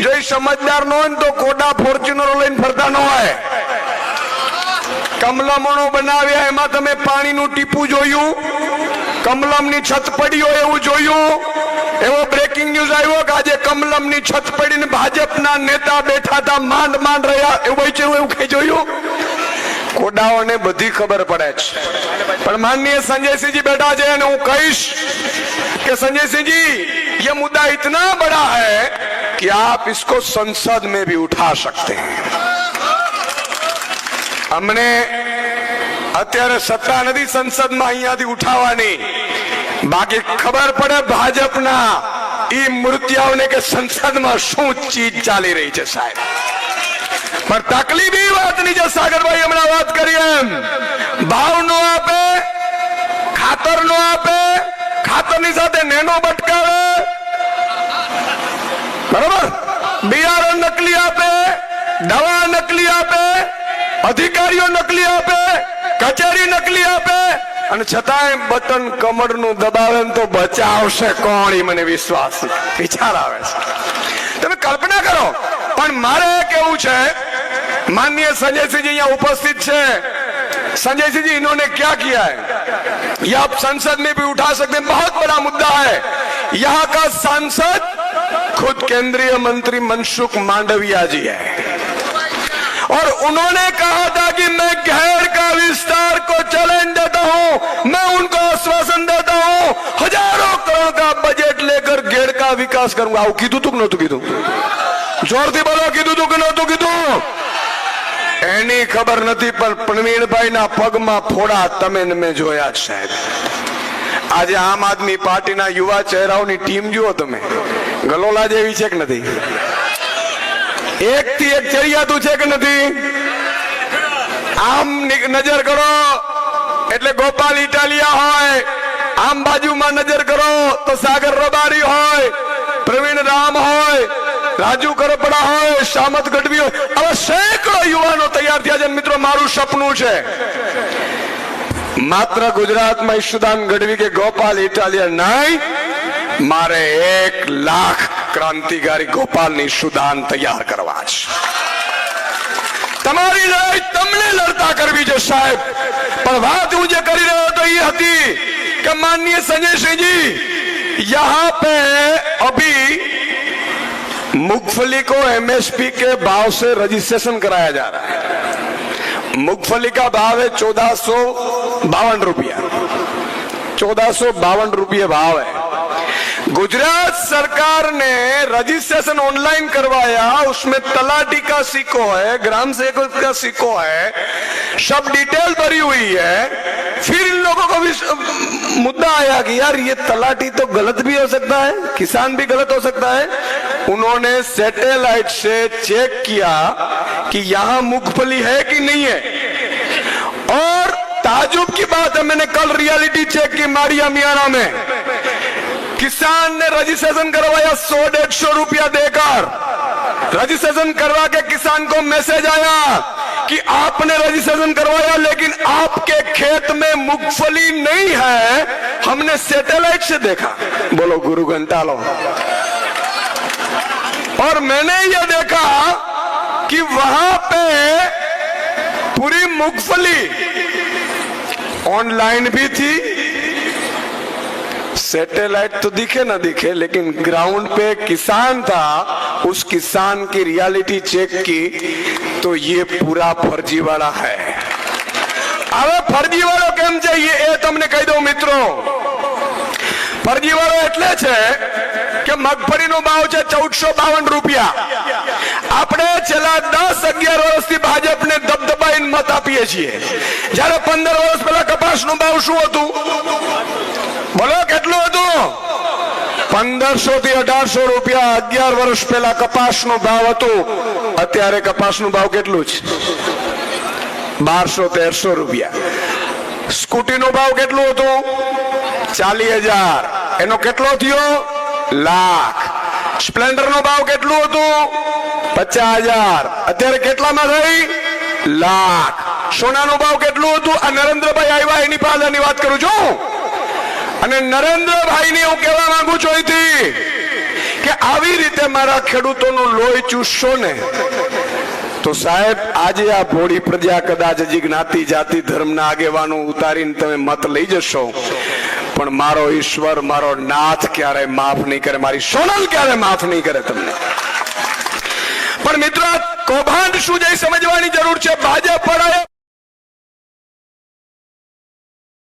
જો એ સમજદાર ન હોય ને તો કોડા ફોર્ચ્યુનરો લઈને ફરતા ન હોય કમલમણો બનાવ્યા એમાં તમે પાણીનું ટીપું જોયું કમલમની છત પડી હોય એવું જોયું એવો બ્રેકિંગ ન્યૂઝ આવ્યો કે આજે કમલમની છત પડીને ભાજપના નેતા બેઠા હતા માંડ માંડ રહ્યા એવું વાંચ્યું એવું કઈ જોયું કોડાઓને બધી ખબર પડે છે પણ માનનીય સંજયસિંહજી બેઠા છે અને હું કહીશ कि संजय सिंह जी ये मुद्दा इतना बड़ा है कि आप इसको संसद में भी उठा सकते हैं અમને અત્યારે સત્તા નથી સંસદમાં અહીંયાથી ઉઠાવવાની બાકી ખબર પડે ભાજપના ઈ મૂર્તિઓને કે સંસદમાં શું ચીજ ચાલી રહી છે સાહેબ પણ તકલીફ એ વાતની છે સાગરભાઈ હમણાં વાત કરી એમ ભાવ નો આપે ખાતર નો આપે ખાતરની સાથે નેનો બટકાવે નકલી આપે દવા નકલી આપે અધિકારીઓ નકલી આપે કચેરી નકલી આપે અને છતાંય બટન કમરનું દબાવે ને તો બચાવશે કોણ ઈ મને વિશ્વાસ વિચાર આવે છે તમે કલ્પના કરો પણ મારે કેવું છે माननीय संजय सिंह जी यहाँ उपस्थित છે संजय सिंह जी इन्होंने क्या किया है ये आप संसद में भी उठा सकते हैं बहुत बड़ा मुद्दा है यहाँ का सांसद खुद केंद्रीय मंत्री मनसुख मांडविया जी है और उन्होंने कहा था कि मैं घेर का विस्तार को चैलेंज देता हूं मैं उनको आश्वासन देता हूं हजारों करोड़ का बजट लेकर घेर का विकास करूंगा આવું કીધું તું કે નહોતું કીધું જોરથી બોલો કીધું તું કે નહોતું કીધું એની ખબર નથી પણ પ્રવીણભાઈના પગમાં ફોડા તમે ને મેં જોયા જ સાહેબ આજે આમ આદમી પાર્ટીના યુવા ચહેરાઓની ટીમ જુઓ તમે ગલોલા જેવી છે કે નથી? એક થી એક ચડિયાતું છે કે નથી? આમ નજર કરો. એટલે ગોપાલ ઇટાલિયા હોય, આમ બાજુમાં નજર કરો તો સાગર રબારી હોય, પ્રવીણ રામ હોય, રાજુ કરપડા હોય શામત ગઢવી હોય. હવે સેંકડો યુવાનો તૈયાર થયા છે મિત્રો, મારું સપનું છે. માત્ર ગુજરાતમાં ઈશુદાન ગઢવી કે ગોપાલ ઇટાલિયા નહીં. મારે એક લાખ ક્રાંતિકારી ગોપાલની सुदान तैयार करवा तुम्हारी लड़ाई तमने लड़ता कर भी जो સાહેબ पर बात मुझे करी रहे રહ્યો હતો એ હતી કે માનनीय संजय सिंह जी, यहाँ पे अभी मुगफली को एमएसपी के भाव से रजिस्ट्रेशन कराया जा रहा है। मुगफली का भाव है चौदह सौ बावन रुपया। चौदह सौ बावन रुपये भाव है। गुजरात सरकार ने रजिस्ट्रेशन ऑनलाइन करवाया, उसमें तलाटी का सिक्को है, ग्राम सेवक का सिक्को है, सब डिटेल भरी हुई है। फिर इन लोगों को भी मुद्दा आया कि यार ये तलाटी तो गलत भी हो सकता है, किसान भी गलत हो सकता है। उन्होंने सैटेलाइट से चेक किया कि यहाँ मूंगफली है कि नहीं है। और ताजुब की बात है, मैंने कल रियलिटी चेक की मारिया मियाना में। किसान ने रजिस्ट्रेशन करवाया सौ डेढ़ सौ रुपया देकर। रजिस्ट्रेशन करवा के किसान को मैसेज आया कि आपने रजिस्ट्रेशन करवाया, लेकिन आपके खेत में मूंगफली नहीं है। हमने सैटेलाइट से देखा। बोलो, गुरु घंटालो और मैंने यह देखा कि वहाँ पे पूरी मूंगफली ऑनलाइन भी थी सैटेलाइट तो दिखे ना दिखे लेकिन ग्राउंड पे किसान था उस किसान की रियलिटी चेक की तो ये पूरा फर्जीवाड़ा है હવે ફરજીવાળો કેમ છે એ એ તમને કહી દઉં મિત્રો ફરજીવાળો એટલે છે કે મગફળીનો ભાવ છે ચૌદસો બાવન રૂપિયા આપણે છેલ્લા દસ અગિયાર વર્ષથી ભાજપને દબદબાઈને મત આપીએ છીએ જ્યારે પંદર વર્ષ પહેલા કપાસનો ભાવ શું હતું બોલો, કેટલું હતું? પંદરસો થી અઢારસો રૂપિયા અગિયાર વર્ષ પહેલા કપાસનો ભાવ હતું. અત્યારે કપાસનું ભાવ કેટલું છે? બારસો, તેરસો રૂપિયા. સ્કૂટીનો ભાવ કેટલું હતું? ચાલીસ હજાર. એનો કેટલો થયો? લાખ. સ્પ્લેન્ડર નો ભાવ કેટલું હતું? પચાસ હજાર. અત્યારે કેટલામાં થઈ? લાખ. સોનાનો ભાવ કેટલું હતું? આ નરેન્દ્રભાઈ આવ્યા એની પાછળની વાત કરું છું. અને નરેન્દ્રભાઈ ને હું કહેવા માંગુ છું અહીંથી કે આવી રીતે મારા ખેડૂતોનું લોહી ચૂસશો ને, તો સાહેબ, આજે આ ભોળી પ્રજા કદાચ જ્ઞાતિ, જાતિ, ધર્મના આગેવાનો ઉતારીને તમે મત લઈ જશો. પણ મારો ઈશ્વર, મારો નાથ ક્યારે માફ નહીં કરે, મારી સોનલ ક્યારે માફ નહીં કરે તમને. પણ મિત્રો કૌભાંડ શું જઈ સમજવાની જરૂર છે? ભાજપ વાળાએ